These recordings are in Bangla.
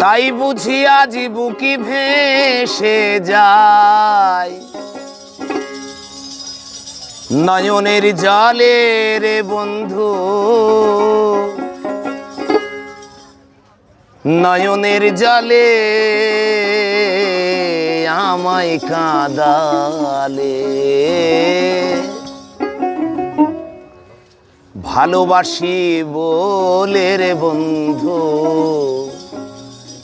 তাই বুঝি আজ বুকি ভেসে যায়। নয়নের জলে রে বন্ধু, নয়নের জলে আমায় কাঁদালে। ভালোবাসি বলে রে বন্ধু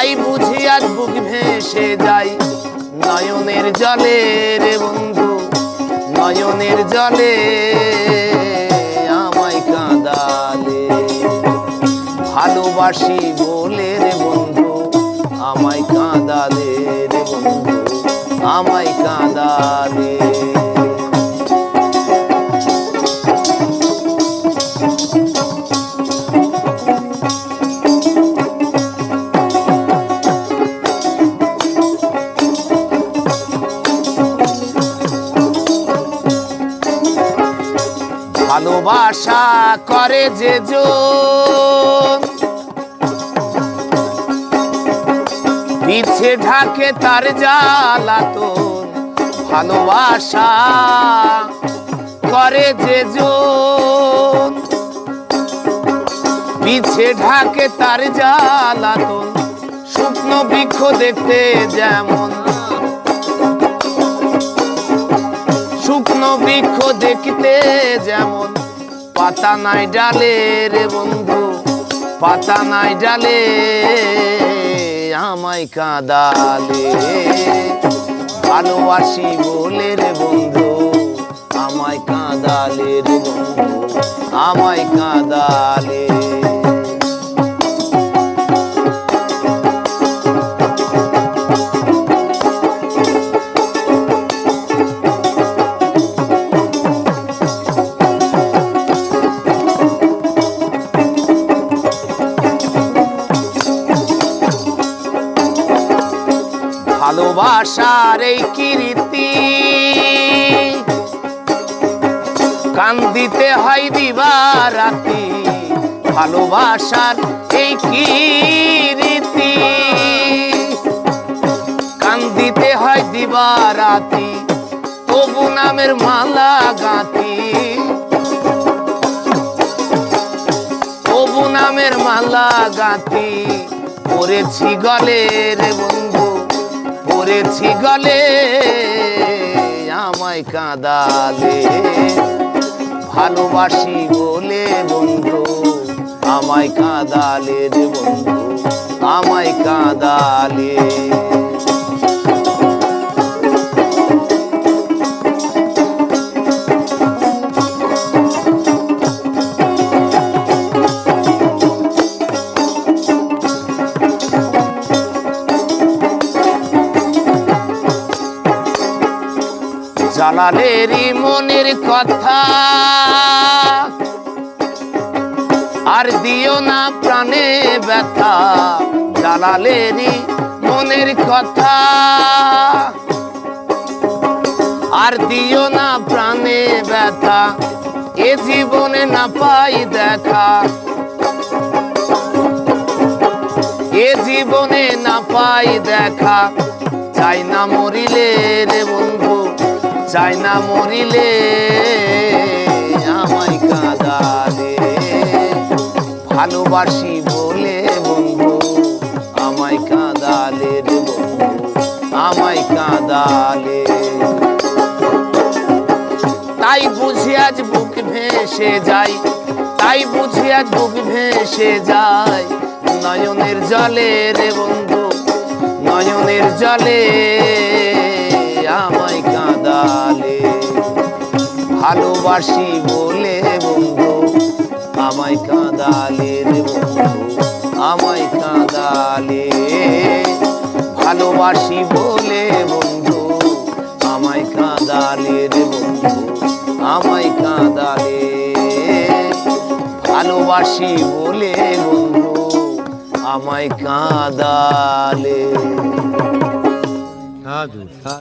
তাই বুঝি আর বুক ভেসে যাই। নয়নের জলে রে বন্ধু, নয়নের জলে আমায় কাঁদালে। ভালোবাসি বলে রে বন্ধু, আমায় কাঁদালে রে বন্ধু, আমায় কাঁদালে। ভালোবাসা করে যে পিছে ঢাকে তার জ্বালাতন ভালোবাসা করে যে পিছে ঢাকে তার জ্বালাতন শুকনো বৃক্ষ দেখতে যেমন। শুকনো বৃক্ষ দেখতে যেমন। পাতা নাই ডালে রে বন্ধু, পাতা নাই ডালে আমায় কাঁদালে। ভালোবাসি বলে রে বন্ধু, আমায় কাঁদালে রে বন্ধু, আমায় কাঁদালে। ভালোবাসার এই কীর্তি। কান্দিতে হয় দিবা রাতি ভালোবাসার এই কীর্তি। কান্দিতে হয় দিবা রাতি তবু নামের মালা গাঁথি। তবু নামের মালা গাঁথি পরেছি গলে রে বন্ধু পরেছি গলে আমায় কাঁদালে। ভালোবাসি বলে বন্ধু আমায় কাঁদালে রে বন্ধু আমায় কাঁদালে। জালালেরই মনের কথা। আর দিও না প্রাণে ব্যথা জালালেরই মনের কথা। আর দিও না প্রাণে ব্যথা, এ জীবনে না পাই দেখা। এ জীবনে না পাই দেখা, চাই না মরিলে রে বন্ধু। চাই না মরিলে, আমায় কাঁদালে ভালোবাসি বলে বন্ধু, আমায় রে বন্ধু, আমায় তাই বুঝি আজ বুক ভেসে যাই তাই বুঝি আজ বুক ভেসে যায়। নয়নের জলে রে বন্ধু, নয়নের জলে ভালোবাসি বলে বন্ধু, আমায় কাঁদালে রে বন্ধু, আমায় কাঁদালে। ভালোবাসি বলে বন্ধু, আমায় কাঁদালে রে বন্ধু, আমায় কাঁদালে। ভালোবাসি বলে বন্ধু, আমায় কাঁদালে। সাধু